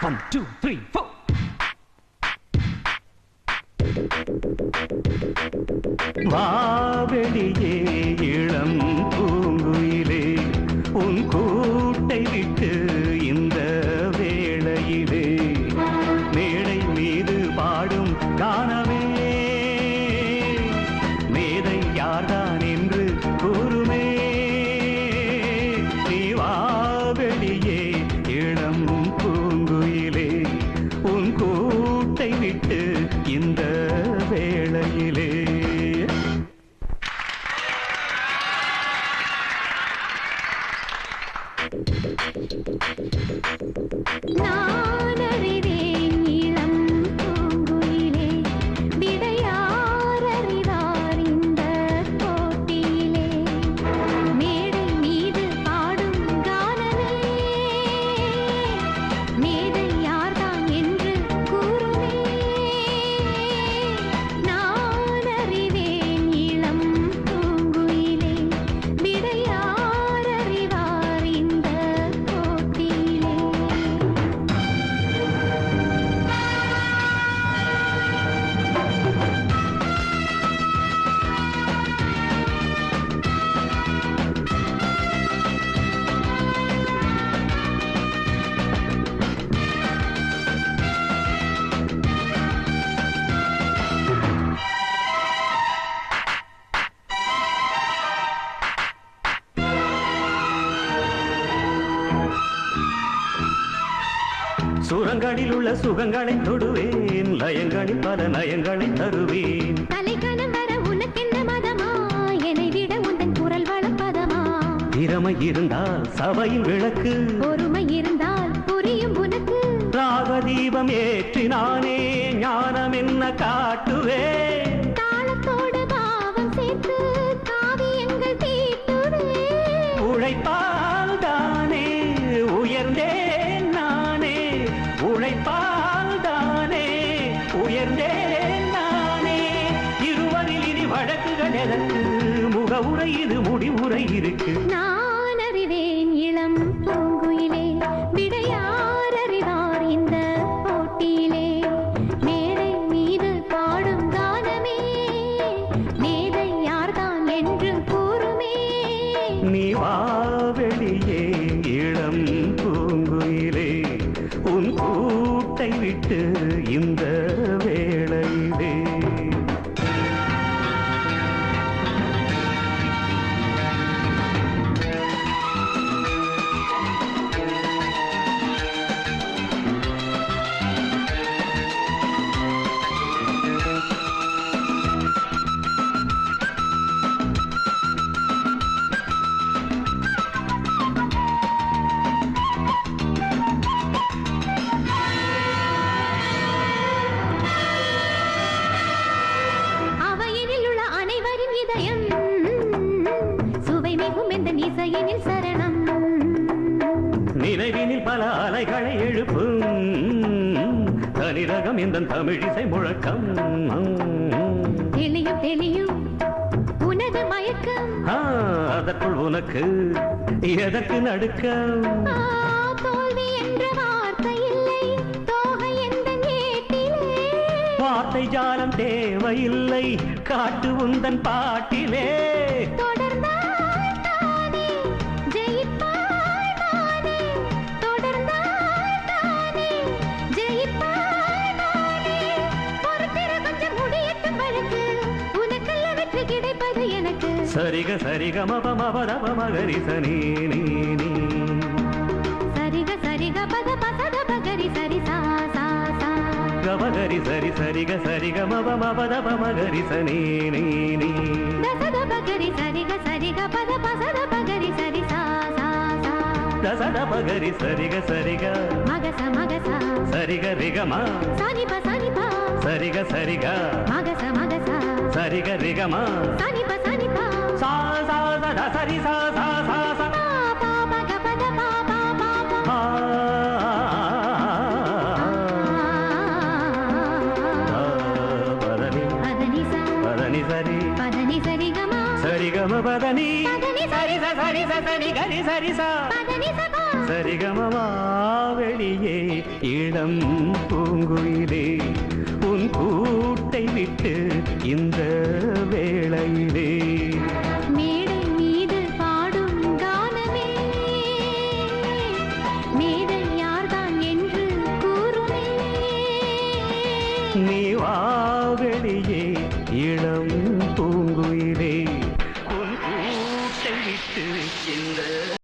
One, two, three, four. வா வெளியே இளம் நான் அறிவேன் சுரங்களில் உள்ள சுகங்களை தொடுவேன். லயங்களில் பல நயங்களை தருவேன். தலைக்கணம் வர உனக்கென்ன மதமா? என்னை விட உந்தன் குரல் வளப்பதமா திறமை இருந்தால் சபையின் விளக்கு. பொறுமை இருந்தால் புரியும் உனக்கு. ராக தீபம் ஏற்றினானே ஞானம் என்ன காட்டுவேன் முகவுரை இது முடிவுரை இருக்கு. நான் அறிவேன் இளம் பூங்குயிலே விடையார் அறிவார் இந்த போட்டியிலே. மேடை மீது பாடும் கானமே மேதை யார்தான் என்று கூறுமே. நீ வாவெளியே இளம் பூங்குயிலே உன் கூட்டை விட்டு இந்த இசையினில் சரணம். நினைவினில் பல அலைகளை எழுப்பும். தனிரகம் இந்த தமிழிசை முழக்கம். தெளியும் தெளியும் உனது மயக்கம். அதற்குள் உனக்கு எதற்கு நடுக்கம்? தோல்வி என்ற வார்த்தை இல்லை. தோகை எந்த வார்த்தை ஜாலம் தேவையில்லை. காட்டு உந்தன் பாட்டிலே. సరిగ సరిగ మప మప దప మగరి సని సరిగ సరిగ పద పద దప సరి సా సా సా గమ గరి సరి సరిగ సరిగ మప మప దప మగరి సని దస దప గరి సరిగ సరిగ పద పద దప సరి సా సా సా దస దప గరి సరిగ సరిగ. మగస మగస సరిగ రిగమ సని ప సని ప. సరిగ సరిగ. సరిగ సని ప சா சா சத சரி சா சா சா சா சரிகம பதனி சரி. சரி சரி கரி சரி. சரிகமவா வெளியே இளம் பூங்குயிலே உன் கூட்டை விட்டு இந்த வேளையிலே நீ வாவெளியே இளம் பூங்குயிலே. உன் கூட்டை விட்டு